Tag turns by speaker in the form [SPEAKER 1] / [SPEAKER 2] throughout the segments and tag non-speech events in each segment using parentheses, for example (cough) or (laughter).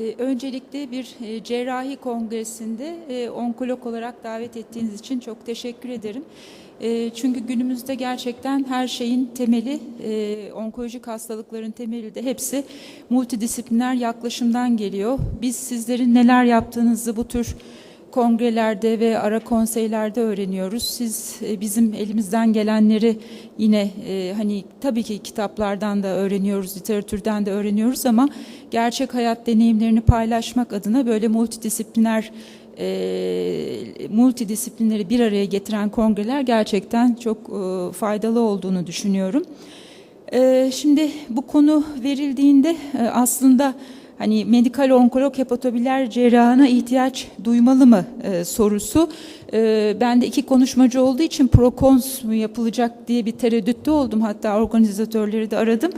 [SPEAKER 1] Ee, Öncelikle bir e, cerrahi kongresinde e, onkolog olarak davet ettiğiniz için çok teşekkür ederim. E, Çünkü günümüzde gerçekten her şeyin temeli, e, onkolojik hastalıkların temeli de hepsi multidisipliner yaklaşımdan geliyor. Biz sizlerin neler yaptığınızı bu tür kongrelerde ve ara konseylerde öğreniyoruz. Siz e, bizim elimizden gelenleri yine e, hani tabii ki kitaplardan da öğreniyoruz, literatürden de öğreniyoruz ama gerçek hayat deneyimlerini paylaşmak adına böyle multidisipliner e, multidisiplinleri bir araya getiren kongreler gerçekten çok e, faydalı olduğunu düşünüyorum. E, şimdi bu konu verildiğinde e, aslında hani medikal onkolog hepatobiler cerrahına ihtiyaç duymalı mı e, sorusu e, ben de iki konuşmacı olduğu için prokons mu yapılacak diye bir tereddütte oldum. Hatta organizatörleri de aradım.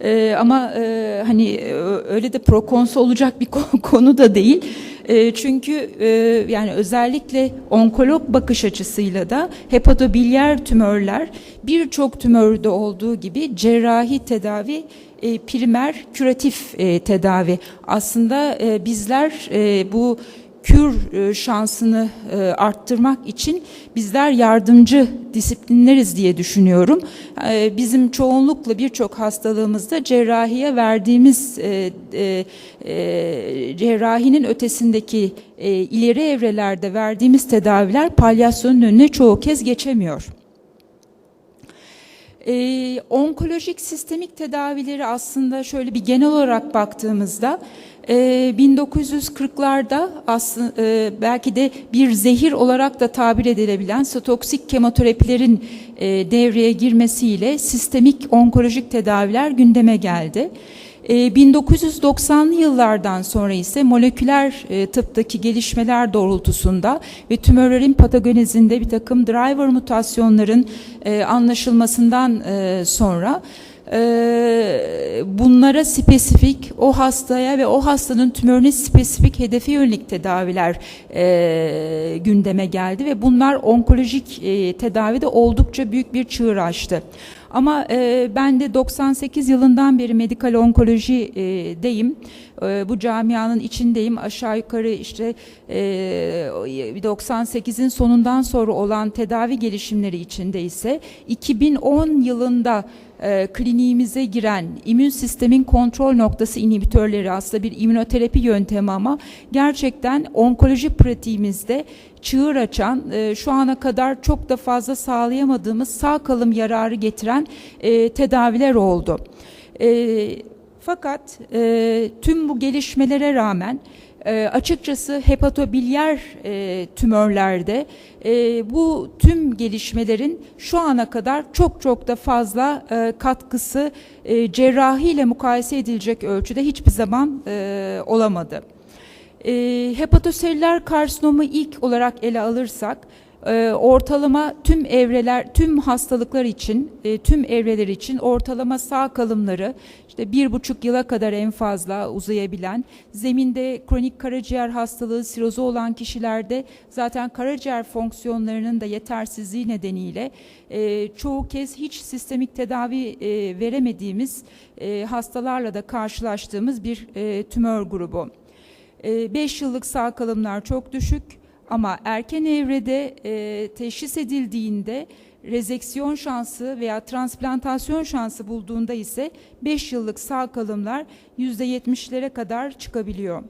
[SPEAKER 1] E, ama e, hani öyle de prokons olacak bir (laughs) ko- konu da değil. E, çünkü e, yani özellikle onkolog bakış açısıyla da hepatobilyer tümörler birçok tümörde olduğu gibi cerrahi tedavi e, primer küratif tedavi. Aslında bizler bu kür e, şansını e, arttırmak için bizler yardımcı disiplinleriz diye düşünüyorum. E, bizim çoğunlukla birçok hastalığımızda cerrahiye verdiğimiz cerrahinin ötesindeki ileri evrelerde verdiğimiz tedaviler palyasyonun önüne çoğu kez geçemiyor. Ee, onkolojik sistemik tedavileri aslında şöyle bir genel olarak baktığımızda e, 1940'larda aslında e, belki de bir zehir olarak da tabir edilebilen stoksik kemoterapilerin e, devreye girmesiyle sistemik onkolojik tedaviler gündeme geldi. E, 1990'lı yıllardan sonra ise moleküler e, tıptaki gelişmeler doğrultusunda ve tümörlerin patogenezinde bir takım driver mutasyonların e, anlaşılmasından e, sonra bunlara spesifik o hastaya ve o hastanın tümörüne spesifik hedefe yönelik tedaviler gündeme geldi ve bunlar onkolojik tedavide oldukça büyük bir çığır açtı. Ama e, ben de 98 yılından beri medikal onkoloji e, deyim. E, bu camianın içindeyim. Aşağı yukarı işte e, 98'in sonundan sonra olan tedavi gelişimleri içinde ise 2010 yılında e, kliniğimize giren immün sistemin kontrol noktası inhibitörleri aslında bir immünoterapi yöntemi ama gerçekten onkoloji pratiğimizde çığır açan, e, şu ana kadar çok da fazla sağlayamadığımız sağ kalım yararı getiren e, tedaviler oldu. E, fakat e, tüm bu gelişmelere rağmen e, açıkçası hepatobilyer e, tümörlerde e, bu tüm gelişmelerin şu ana kadar çok çok da fazla e, katkısı e, cerrahi ile mukayese edilecek ölçüde hiçbir zaman e, olamadı. E, hepatoselüler karsinomu ilk olarak ele alırsak e, ortalama tüm evreler, tüm hastalıklar için, e, tüm evreler için ortalama sağ kalımları işte bir buçuk yıla kadar en fazla uzayabilen, zeminde kronik karaciğer hastalığı, sirozu olan kişilerde zaten karaciğer fonksiyonlarının da yetersizliği nedeniyle e, çoğu kez hiç sistemik tedavi veremediğimiz hastalarla da karşılaştığımız bir tümör grubu. 5 yıllık sağ kalımlar çok düşük ama erken evrede e, teşhis edildiğinde rezeksiyon şansı veya transplantasyon şansı bulduğunda ise 5 yıllık sağ kalımlar %70'lere kadar çıkabiliyor.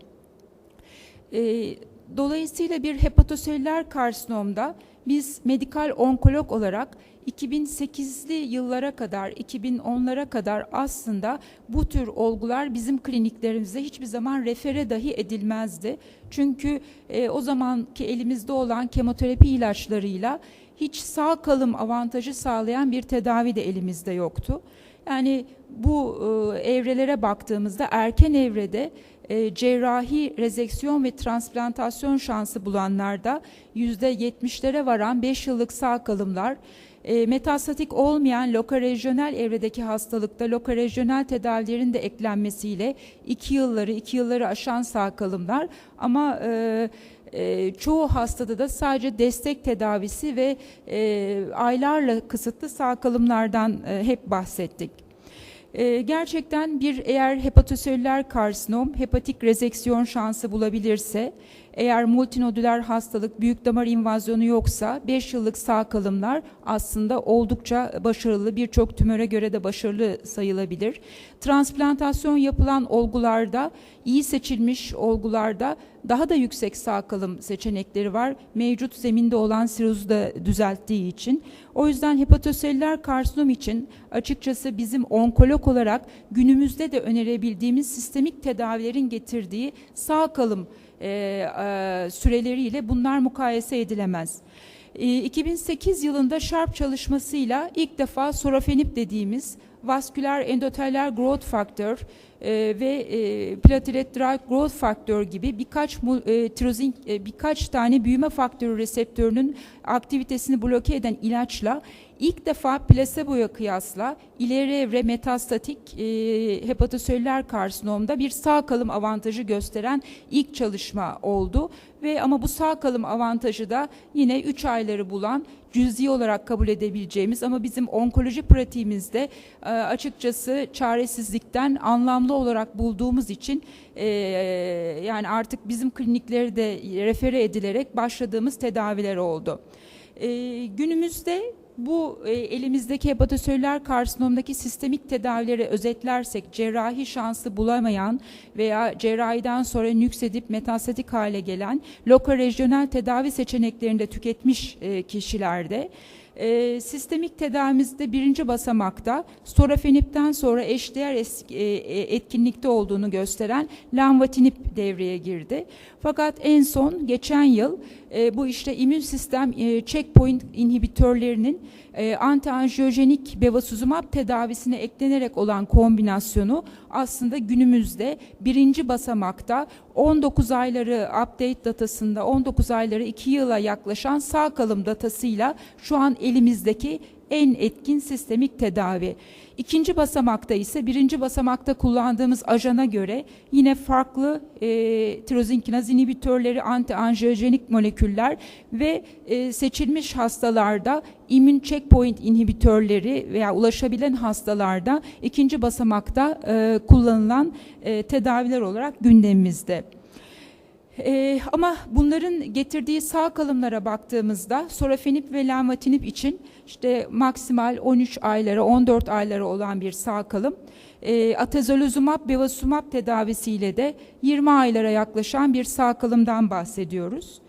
[SPEAKER 1] E, dolayısıyla bir hepatoselüler karsinomda biz medikal onkolog olarak 2008'li yıllara kadar, 2010'lara kadar aslında bu tür olgular bizim kliniklerimize hiçbir zaman refere dahi edilmezdi. Çünkü e, o zamanki elimizde olan kemoterapi ilaçlarıyla hiç sağ kalım avantajı sağlayan bir tedavi de elimizde yoktu. Yani bu e, evrelere baktığımızda erken evrede e, cerrahi rezeksiyon ve transplantasyon şansı bulanlarda %70'lere varan 5 yıllık sağ kalımlar, e, metastatik olmayan lokarejyonel evredeki hastalıkta lokarejyonel tedavilerin de eklenmesiyle 2 yılları 2 yılları aşan sağ kalımlar ama e, e, çoğu hastada da sadece destek tedavisi ve e, aylarla kısıtlı sağ kalımlardan e, hep bahsettik. Ee, gerçekten bir eğer hepatoselüler karsinom, hepatik rezeksiyon şansı bulabilirse, eğer multinodüler hastalık, büyük damar invazyonu yoksa 5 yıllık sağ kalımlar aslında oldukça başarılı, birçok tümöre göre de başarılı sayılabilir. Transplantasyon yapılan olgularda, iyi seçilmiş olgularda daha da yüksek sağ kalım seçenekleri var. Mevcut zeminde olan sirozu da düzelttiği için. O yüzden hepatoselüler karsinom için açıkçası bizim onkolog olarak günümüzde de önerebildiğimiz sistemik tedavilerin getirdiği sağ kalım e, e, süreleriyle bunlar mukayese edilemez. E, 2008 yılında Sharp çalışmasıyla ilk defa sorafenib dediğimiz vasküler endoteller growth factor e, ve e, platelet derived growth factor gibi birkaç e, tirozin e, birkaç tane büyüme faktörü reseptörünün aktivitesini bloke eden ilaçla ilk defa plaseboya kıyasla ileri evre metastatik e, hepatoselüler karsinomda bir sağ kalım avantajı gösteren ilk çalışma oldu ve ama bu sağ kalım avantajı da yine 3 ayları bulan cüzi olarak kabul edebileceğimiz ama bizim onkoloji pratiğimizde e, açıkçası çaresizlikten anlamlı olarak bulduğumuz için e, yani artık bizim klinikleri de refere edilerek başladığımız tedaviler oldu. E, günümüzde bu e, elimizdeki hepatoselüler karsinomdaki sistemik tedavileri özetlersek cerrahi şansı bulamayan veya cerrahiden sonra nüksedip metastatik hale gelen lokal rejyonel tedavi seçeneklerini de tüketmiş e, kişilerde e, sistemik tedavimizde birinci basamakta sorafenipten sonra eşdeğer es- e, e, etkinlikte olduğunu gösteren lanvatinib devreye girdi. Fakat en son geçen yıl e, bu işte immün sistem e, checkpoint inhibitörlerinin e, antianjiyojenik bevacizumab tedavisine eklenerek olan kombinasyonu aslında günümüzde birinci basamakta 19 ayları update datasında 19 ayları 2 yıla yaklaşan sağ kalım datasıyla şu an elimizdeki en etkin sistemik tedavi. İkinci basamakta ise birinci basamakta kullandığımız ajana göre yine farklı e, tirozinkinaz inhibitörleri, antianjiyojenik moleküller ve e, seçilmiş hastalarda immün checkpoint inhibitörleri veya ulaşabilen hastalarda ikinci basamakta e, kullanılan e, tedaviler olarak gündemimizde. Ee, ama bunların getirdiği sağ kalımlara baktığımızda sorafenib ve lanvatinib için işte maksimal 13 aylara 14 aylara olan bir sağ kalım. E, atezolizumab bevacizumab tedavisiyle de 20 aylara yaklaşan bir sağ kalımdan bahsediyoruz.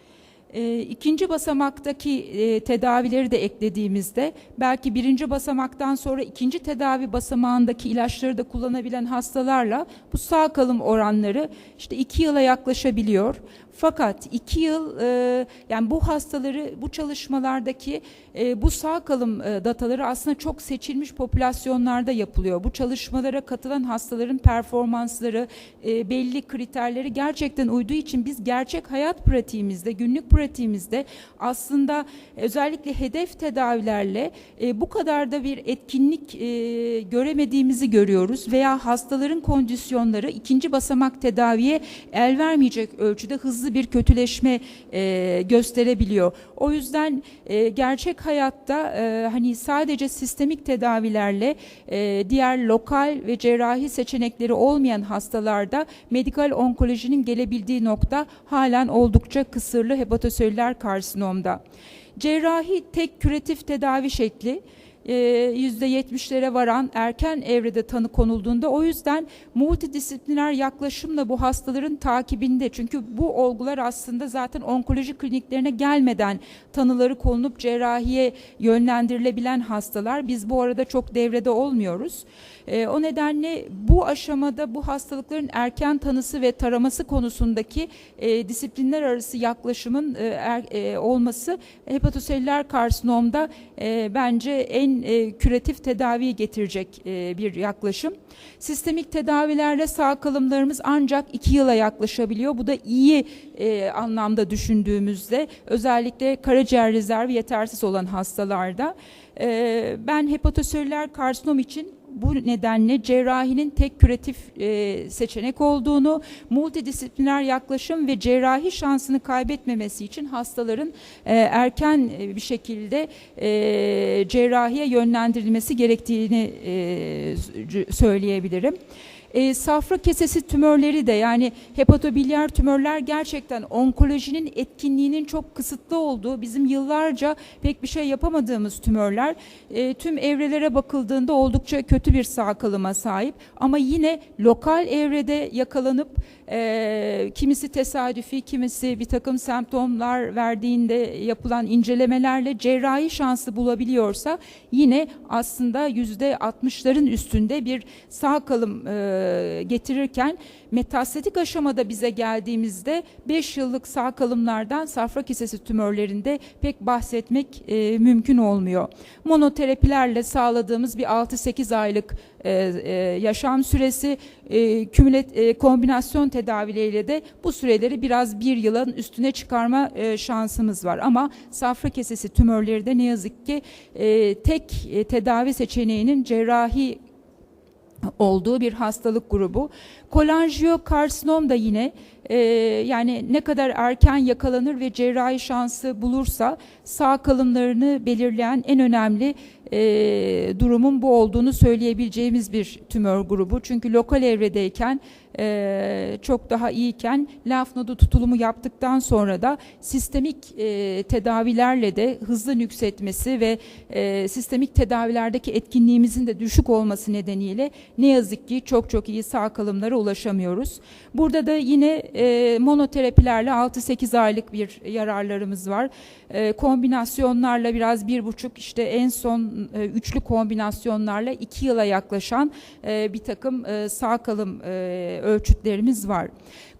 [SPEAKER 1] E, ikinci basamaktaki e, tedavileri de eklediğimizde belki birinci basamaktan sonra ikinci tedavi basamağındaki ilaçları da kullanabilen hastalarla bu sağ kalım oranları işte iki yıla yaklaşabiliyor. Fakat iki yıl e, yani bu hastaları bu çalışmalardaki e, bu sağ kalım e, dataları aslında çok seçilmiş popülasyonlarda yapılıyor. Bu çalışmalara katılan hastaların performansları e, belli kriterleri gerçekten uyduğu için biz gerçek hayat pratiğimizde günlük pratiğimizde aslında özellikle hedef tedavilerle e, bu kadar da bir etkinlik e, göremediğimizi görüyoruz veya hastaların kondisyonları ikinci basamak tedaviye el vermeyecek ölçüde hızlı bir kötüleşme e, gösterebiliyor. O yüzden e, gerçek hayatta e, hani sadece sistemik tedavilerle e, diğer lokal ve cerrahi seçenekleri olmayan hastalarda medikal onkolojinin gelebildiği nokta halen oldukça kısırlı hepatoselüler karsinomda. Cerrahi tek küratif tedavi şekli %70'lere varan erken evrede tanı konulduğunda o yüzden multidisipliner yaklaşımla bu hastaların takibinde çünkü bu olgular aslında zaten onkoloji kliniklerine gelmeden tanıları konulup cerrahiye yönlendirilebilen hastalar biz bu arada çok devrede olmuyoruz. E, o nedenle bu aşamada bu hastalıkların erken tanısı ve taraması konusundaki e, disiplinler arası yaklaşımın e, er, e, olması hepatoselüler karsinomda e, bence en e, küratif tedaviyi getirecek e, bir yaklaşım. Sistemik tedavilerle sağ kalımlarımız ancak iki yıla yaklaşabiliyor. Bu da iyi e, anlamda düşündüğümüzde özellikle karaciğer rezervi yetersiz olan hastalarda. E, ben hepatoselüler karsinom için Bu nedenle cerrahinin tek küratif e, seçenek olduğunu, multidisipliner yaklaşım ve cerrahi şansını kaybetmemesi için hastaların e, erken e, bir şekilde e, cerrahiye yönlendirilmesi gerektiğini e, söyleyebilirim. E, safra kesesi tümörleri de yani hepatobilyar tümörler gerçekten onkolojinin etkinliğinin çok kısıtlı olduğu bizim yıllarca pek bir şey yapamadığımız tümörler E, tüm evrelere bakıldığında oldukça kötü bir sağ kalıma sahip. Ama yine lokal evrede yakalanıp e, kimisi tesadüfi kimisi bir takım semptomlar verdiğinde yapılan incelemelerle cerrahi şansı bulabiliyorsa yine aslında yüzde 60'ların üstünde bir sağ kalım e, getirirken metastatik aşamada bize geldiğimizde 5 yıllık sağ kalımlardan safra kesesi tümörlerinde pek bahsetmek e, mümkün olmuyor. Monoterapilerle sağladığımız bir 6-8 aylık e, e, yaşam süresi e, kümület e, kombinasyon tedavileriyle de bu süreleri biraz bir yılın üstüne çıkarma e, şansımız var. Ama safra kesesi tümörleri de ne yazık ki e, tek e, tedavi seçeneğinin cerrahi olduğu bir hastalık grubu. Kolanjiyokarsinom da yine e, yani ne kadar erken yakalanır ve cerrahi şansı bulursa sağ kalımlarını belirleyen en önemli e, durumun bu olduğunu söyleyebileceğimiz bir tümör grubu. Çünkü lokal evredeyken e, çok daha iyiyken lenf nodu tutulumu yaptıktan sonra da sistemik e, tedavilerle de hızlı nüksetmesi ve e, sistemik tedavilerdeki etkinliğimizin de düşük olması nedeniyle ne yazık ki çok çok iyi sağ kalımlara ulaşamıyoruz. Burada da yine e, monoterapilerle 6-8 aylık bir yararlarımız var. E, kombinasyonlarla biraz bir buçuk işte en son e, üçlü kombinasyonlarla iki yıla yaklaşan e, bir takım e, sağ kalım e, ölçütlerimiz var.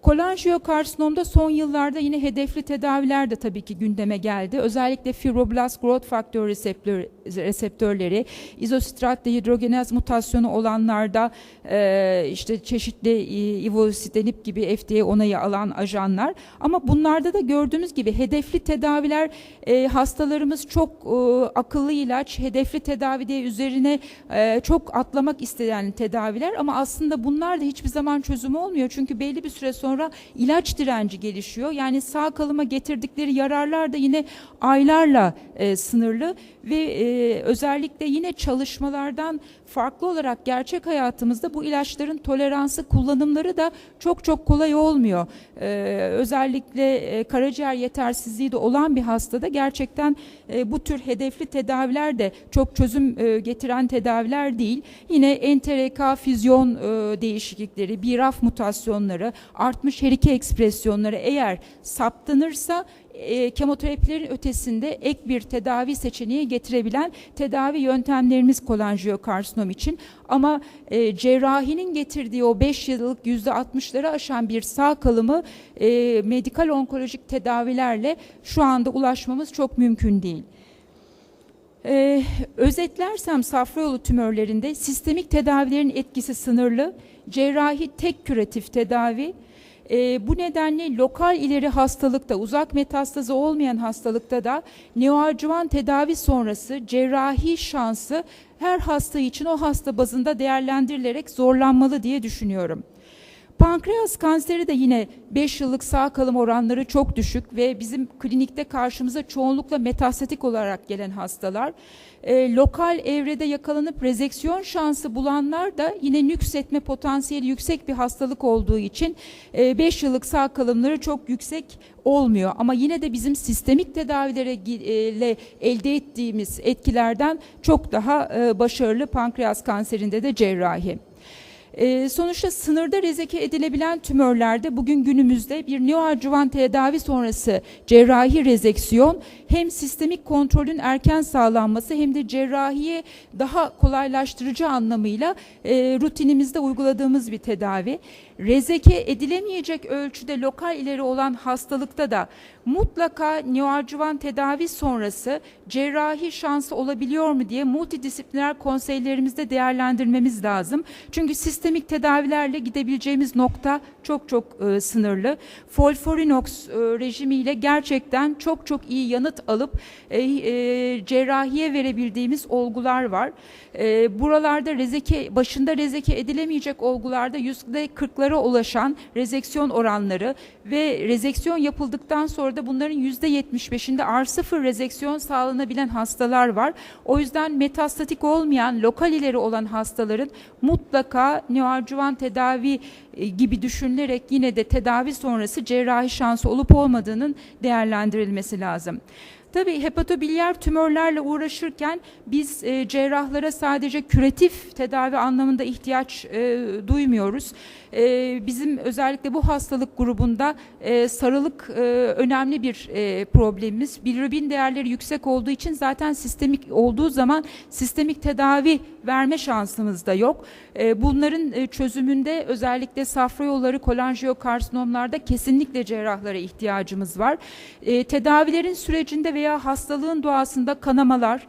[SPEAKER 1] Kolanjiyokarsinomda son yıllarda yine hedefli tedaviler de tabii ki gündeme geldi. Özellikle fibroblast growth factor reseptör, reseptörleri, izositrat dehidrogenaz mutasyonu olanlarda e, işte çeşitli e, ivosidenib gibi FDA onayı alan ajanlar. Ama bunlarda da gördüğümüz gibi hedefli tedaviler e, hastalarımız çok e, akıllı ilaç, hedefli tedavi diye üzerine e, çok atlamak isteyen tedaviler ama aslında bunlar da hiçbir zaman çözüm olmuyor. Çünkü belli bir süre sonra ilaç direnci gelişiyor. Yani sağ kalıma getirdikleri yararlar da yine aylarla e, sınırlı ve e, özellikle yine çalışmalardan farklı olarak gerçek hayatımızda bu ilaçların toleransı kullanımları da çok çok kolay olmuyor. E, özellikle e, karaciğer yetersizliği de olan bir hastada gerçekten e, bu tür hedefli tedaviler de çok çözüm e, getiren tedaviler değil. Yine entereka füzyon e, değişiklikleri, BRAF mutasyonları, artmış HER2 ekspresyonları eğer saptanırsa e, kemoterapilerin ötesinde ek bir tedavi seçeneği getirebilen tedavi yöntemlerimiz kolanjiyokarsinom için. Ama e, cerrahinin getirdiği o 5 yıllık %60'ları aşan bir sağ kalımı e, medikal onkolojik tedavilerle şu anda ulaşmamız çok mümkün değil. Ee, özetlersem safra yolu tümörlerinde sistemik tedavilerin etkisi sınırlı, cerrahi tek küratif tedavi, e, bu nedenle lokal ileri hastalıkta, uzak metastazı olmayan hastalıkta da neoadjuvan tedavi sonrası cerrahi şansı her hasta için o hasta bazında değerlendirilerek zorlanmalı diye düşünüyorum. Pankreas kanseri de yine 5 yıllık sağ kalım oranları çok düşük ve bizim klinikte karşımıza çoğunlukla metastatik olarak gelen hastalar. E, lokal evrede yakalanıp rezeksiyon şansı bulanlar da yine nüksetme potansiyeli yüksek bir hastalık olduğu için 5 yıllık sağ kalımları çok yüksek olmuyor. Ama yine de bizim sistemik tedavilere ile elde ettiğimiz etkilerden çok daha e, başarılı pankreas kanserinde de cerrahi. E, sonuçta sınırda rezeke edilebilen tümörlerde bugün günümüzde bir neoadjuvan tedavi sonrası cerrahi rezeksiyon hem sistemik kontrolün erken sağlanması hem de cerrahiye daha kolaylaştırıcı anlamıyla e, rutinimizde uyguladığımız bir tedavi. Rezeke edilemeyecek ölçüde lokal ileri olan hastalıkta da mutlaka neoadjuvan tedavi sonrası cerrahi şansı olabiliyor mu diye multidisipliner konseylerimizde değerlendirmemiz lazım. Çünkü sistemik tedavilerle gidebileceğimiz nokta çok çok e, sınırlı. Folforinox e, rejimiyle gerçekten çok çok iyi yanıt alıp e, e, cerrahiye verebildiğimiz olgular var. E, buralarda rezeke başında rezeke edilemeyecek olgularda yüzde %40'lara ulaşan rezeksiyon oranları ve rezeksiyon yapıldıktan sonra da bunların yüzde 75'inde R0 rezeksiyon sağlanabilen hastalar var. O yüzden metastatik olmayan, lokal ileri olan hastaların mutlaka neoadjuvan tedavi e, gibi düşünülerek yine de tedavi sonrası cerrahi şansı olup olmadığının değerlendirilmesi lazım. Tabii hepatobilyer tümörlerle uğraşırken biz e, cerrahlara sadece küratif tedavi anlamında ihtiyaç e, duymuyoruz. E, bizim özellikle bu hastalık grubunda e, sarılık e, önemli bir e, problemimiz. Bilirubin değerleri yüksek olduğu için zaten sistemik olduğu zaman sistemik tedavi verme şansımız da yok. E, bunların e, çözümünde özellikle safra yolları kolanjiyokarsinomlarda kesinlikle cerrahlara ihtiyacımız var. E, tedavilerin sürecinde veya hastalığın doğasında kanamalar,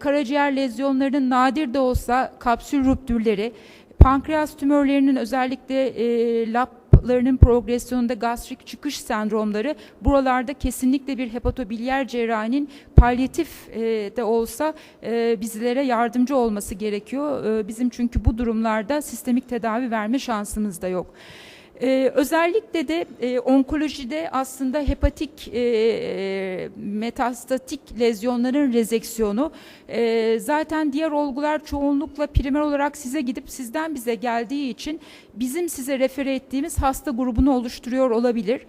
[SPEAKER 1] karaciğer lezyonlarının nadir de olsa kapsül ruptürleri, pankreas tümörlerinin özellikle e, laplarının progresyonunda gastrik çıkış sendromları buralarda kesinlikle bir hepatobilyer cerrahinin palyatif e, de olsa e, bizlere yardımcı olması gerekiyor. E, bizim çünkü bu durumlarda sistemik tedavi verme şansımız da yok. Ee, özellikle de e, onkolojide aslında hepatik e, e, metastatik lezyonların rezeksiyonu e, zaten diğer olgular çoğunlukla primer olarak size gidip sizden bize geldiği için bizim size refere ettiğimiz hasta grubunu oluşturuyor olabilir.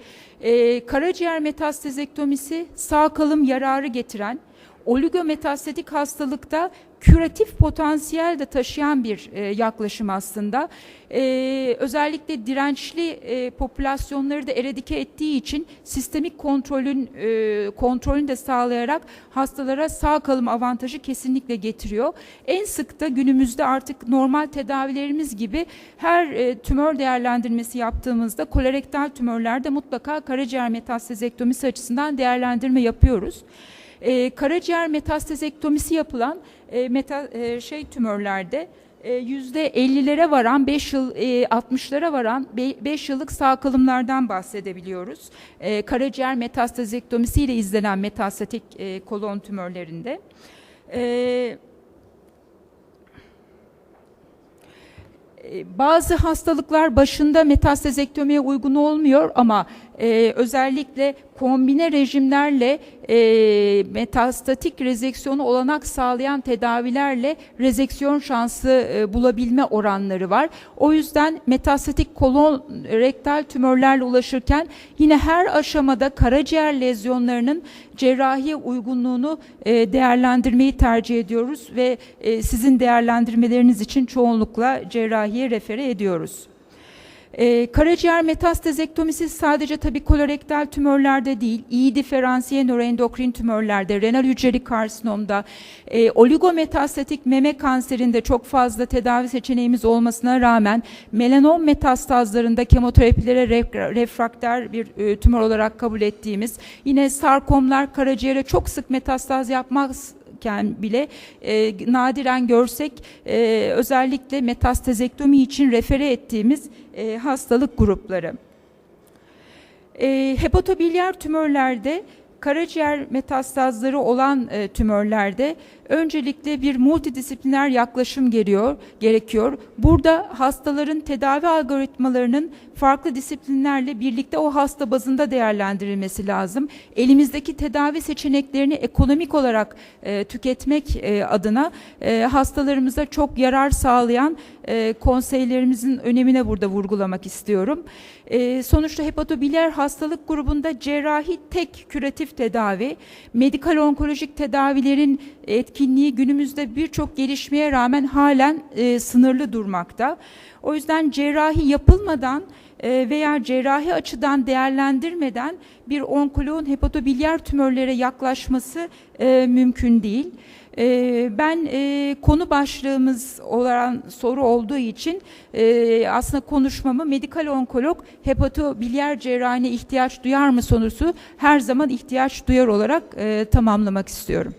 [SPEAKER 1] E, karaciğer metastazektomisi sağ kalım yararı getiren oligometastatik hastalıkta küratif potansiyel de taşıyan bir e, yaklaşım aslında. E, özellikle dirençli e, popülasyonları da eradike ettiği için sistemik kontrolün e, kontrolünü de sağlayarak hastalara sağ kalım avantajı kesinlikle getiriyor. En sık da günümüzde artık normal tedavilerimiz gibi her e, tümör değerlendirmesi yaptığımızda kolorektal tümörlerde mutlaka karaciğer metastazektomisi açısından değerlendirme yapıyoruz e, karaciğer metastazektomisi yapılan e, meta, e, şey tümörlerde e, yüzde 50'lere varan 5 yıl e, 60'lara varan 5 yıllık sağ kalımlardan bahsedebiliyoruz. E, karaciğer metastazektomisi ile izlenen metastatik e, kolon tümörlerinde. E, bazı hastalıklar başında metastazektomiye uygun olmuyor ama e, özellikle kombine rejimlerle e, metastatik rezeksiyonu olanak sağlayan tedavilerle rezeksiyon şansı e, bulabilme oranları var. O yüzden metastatik kolon rektal tümörlerle ulaşırken yine her aşamada karaciğer lezyonlarının cerrahi uygunluğunu e, değerlendirmeyi tercih ediyoruz ve e, sizin değerlendirmeleriniz için çoğunlukla cerrahiye refere ediyoruz. Ee, karaciğer metastazektomisi sadece tabii kolorektal tümörlerde değil, iyi diferansiye nöroendokrin tümörlerde, renal hücreli karsinomda, e, oligometastatik meme kanserinde çok fazla tedavi seçeneğimiz olmasına rağmen melanom metastazlarında kemoterapilere refrakter bir e, tümör olarak kabul ettiğimiz, yine sarkomlar karaciğere çok sık metastaz yapmaz iken bile e, nadiren görsek e, özellikle metastazektomi için refere ettiğimiz e, hastalık grupları. E, hepatobilyer tümörlerde karaciğer metastazları olan e, tümörlerde öncelikle bir multidisipliner yaklaşım geliyor, gerekiyor. Burada hastaların tedavi algoritmalarının farklı disiplinlerle birlikte o hasta bazında değerlendirilmesi lazım. Elimizdeki tedavi seçeneklerini ekonomik olarak e, tüketmek e, adına e, hastalarımıza çok yarar sağlayan e, konseylerimizin önemine burada vurgulamak istiyorum. E, sonuçta hepatobiler hastalık grubunda cerrahi tek küratif tedavi, medikal onkolojik tedavilerin etkinliği günümüzde birçok gelişmeye rağmen halen e, sınırlı durmakta. O yüzden cerrahi yapılmadan e, veya cerrahi açıdan değerlendirmeden bir onkoloğun hepatobilyar tümörlere yaklaşması e, mümkün değil. E, Ben e, konu başlığımız olan soru olduğu için e, aslında konuşmamı medikal onkolog hepatobilyar cerrahine ihtiyaç duyar mı sorusu her zaman ihtiyaç duyar olarak e, tamamlamak istiyorum.